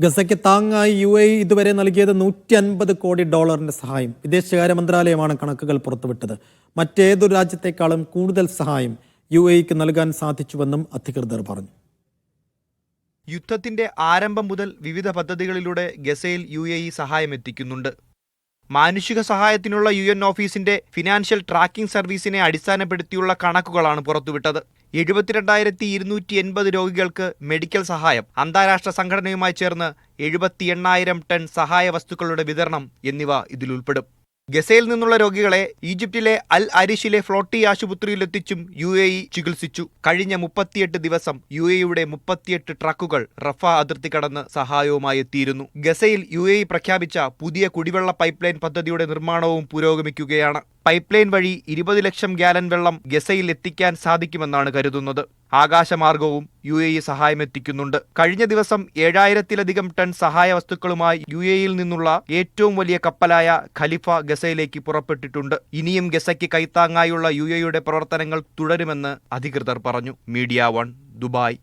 ഗസയ്ക്ക് താങ്ങായി U A ഇതുവരെ നൽകിയത് നൂറ്റി അൻപത് കോടി ഡോളറിന്റെ സഹായം. വിദേശകാര്യ മന്ത്രാലയമാണ് കണക്കുകൾ പുറത്തുവിട്ടത്. മറ്റേതൊരു രാജ്യത്തെക്കാളും കൂടുതൽ സഹായം യു എക്ക് നൽകാൻ സാധിച്ചുവെന്നും അധികൃതർ പറഞ്ഞു. യുദ്ധത്തിന്റെ ആരംഭം മുതൽ വിവിധ പദ്ധതികളിലൂടെ ഗസയിൽ യു എ ഇ സഹായമെത്തിക്കുന്നുണ്ട്. മാനുഷിക സഹായത്തിനുള്ള യു എൻ ഓഫീസിന്റെ ഫിനാൻഷ്യൽ ട്രാക്കിംഗ് സർവീസിനെ അടിസ്ഥാനപ്പെടുത്തിയുള്ള കണക്കുകളാണ് പുറത്തുവിട്ടത്. എഴുപത്തിരണ്ടായിരത്തി ഇരുന്നൂറ്റി എൺപത് രോഗികൾക്ക് മെഡിക്കൽ സഹായം അന്താരാഷ്ട്ര സംഘടനയുമായി ചേർന്ന് എഴുപത്തി എണ്ണായിരം ടൺ സഹായ വസ്തുക്കളുടെ വിതരണം എന്നിവ ഇതിലുൾപ്പെടും ഗസയിൽ നിന്നുള്ള രോഗികളെ ഈജിപ്തിലെ അൽ അരിഷിലെ ഫ്ലോട്ടി ആശുപത്രിയിലെത്തിച്ചും യു എ ഇ ചികിത്സിച്ചു. കഴിഞ്ഞ മുപ്പത്തിയെട്ട് ദിവസം യു എയുടെ മുപ്പത്തിയെട്ട് ട്രക്കുകൾ റഫ അതിർത്തി കടന്ന് സഹായവുമായി എത്തിയിരുന്നു. ഗസയിൽ യു പ്രഖ്യാപിച്ച പുതിയ കുടിവെള്ള പൈപ്പ് ലൈൻ പദ്ധതിയുടെ നിർമ്മാണവും പുരോഗമിക്കുകയാണ്. പൈപ്പ് ലൈൻ വഴി ഇരുപത് ലക്ഷം ഗ്യാലൻ വെള്ളം ഗസയിൽ എത്തിക്കാൻ സാധിക്കുമെന്നാണ് കരുതുന്നത്. ആകാശമാർഗവും യു എ ഇ സഹായമെത്തിക്കുന്നുണ്ട്. കഴിഞ്ഞ ദിവസം ഏഴായിരത്തിലധികം ടൺ സഹായ വസ്തുക്കളുമായി യു എയിൽ നിന്നുള്ള ഏറ്റവും വലിയ കപ്പലായ ഖലിഫ ഗസയിലേക്ക് പുറപ്പെട്ടിട്ടുണ്ട്. ഇനിയും ഗസയ്ക്ക് കൈത്താങ്ങായുള്ള യു എയുടെ പ്രവർത്തനങ്ങൾ തുടരുമെന്ന് അധികൃതർ പറഞ്ഞു. Media one Dubai.